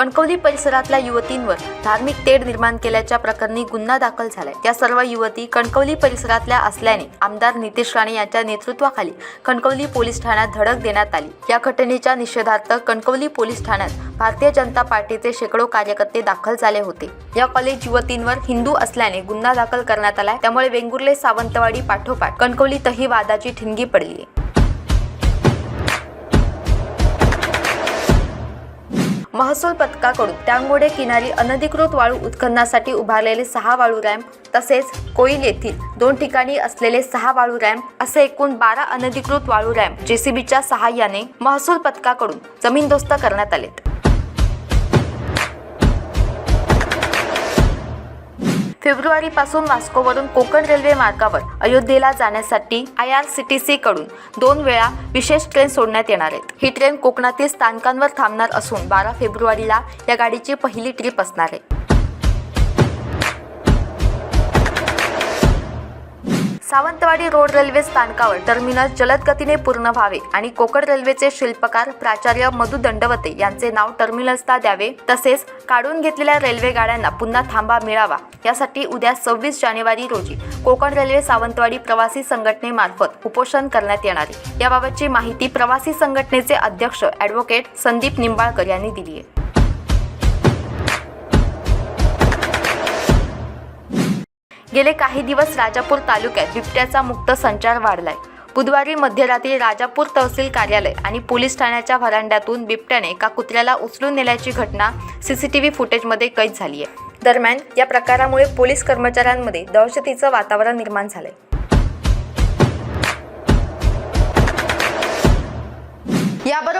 कणकवली परिसरातल्या युवतींवर धार्मिक तेढ निर्माण केल्याच्या प्रकरणी गुन्हा दाखल झालाय. त्या सर्व युवती कणकवली परिसरातल्या असल्याने आमदार नितेश राणे यांच्या नेतृत्वाखाली कणकवली पोलीस ठाण्यात धडक देण्यात आली. या घटनेच्या निषेधार्थ कणकवली पोलीस ठाण्यात भारतीय जनता पार्टीचे शेकडो कार्यकर्ते दाखल झाले होते. या कॉलेज युवतींवर हिंदू असल्याने गुन्हा दाखल करण्यात आलाय. त्यामुळे वेंगुर्ले सावंतवाडी पाठोपाठ कणकवलीतही वादाची ठिणगी पडली महसूल पथकाकडून टांगोडे किनारी अनधिकृत वाळू उत्खननासाठी उभारलेले सहा वाळू रॅम्प तसेच कोईल येथील दोन ठिकाणी असलेले सहा वाळू रॅम्प असे एकूण बारा अनधिकृत वाळू रॅम्प जेसीबीच्या सहाय्याने महसूल पथकाकडून जमीनदोस्त करण्यात आलेत. फेब्रुवारीपासून वास्कोवरून कोकण रेल्वे मार्गावर अयोध्येला जाण्यासाठी आय आर सी टी सीकडून दोन वेळा विशेष ट्रेन सोडण्यात येणार आहेत. ही ट्रेन कोकणातील स्थानकांवर थांबणार असून बारा फेब्रुवारीला या गाडीची पहिली ट्रिप असणार आहे. सावंतवाडी रोड रेल्वे स्थानकावर टर्मिनल जलद गतीने पूर्ण व्हावे आणि कोकण रेल्वेचे शिल्पकार प्राचार्य मधु दंडवते यांचे नाव टर्मिनल्सला द्यावे. तसेच काढून घेतलेल्या रेल्वे गाड्यांना पुन्हा थांबा मिळावा. यासाठी उद्या सव्वीस जानेवारी रोजी कोकण रेल्वे सावंतवाडी प्रवासी संघटनेमार्फत उपोषण करण्यात येणार. आहे याबाबतची माहिती प्रवासी संघटनेचे अध्यक्ष ॲडव्होकेट संदीप निंबाळकर यांनी दिली आहे. गेले काही दिवस राजापूर तालुक्यात बिबट्याचा मुक्त संचार वाढलाय. बुधवारी मध्यरात्री राजापूर तहसील कार्यालय आणि पोलीस ठाण्याच्या व्हरांड्यातून बिबट्याने एका कुत्र्याला उचलून नेल्याची घटना सीसीटीव्ही फुटेजमध्ये कैद झाली आहे दरम्यान या प्रकारामुळे पोलीस कर्मचाऱ्यांमध्ये दहशतीचं वातावरण निर्माण झालंय. याबरोबर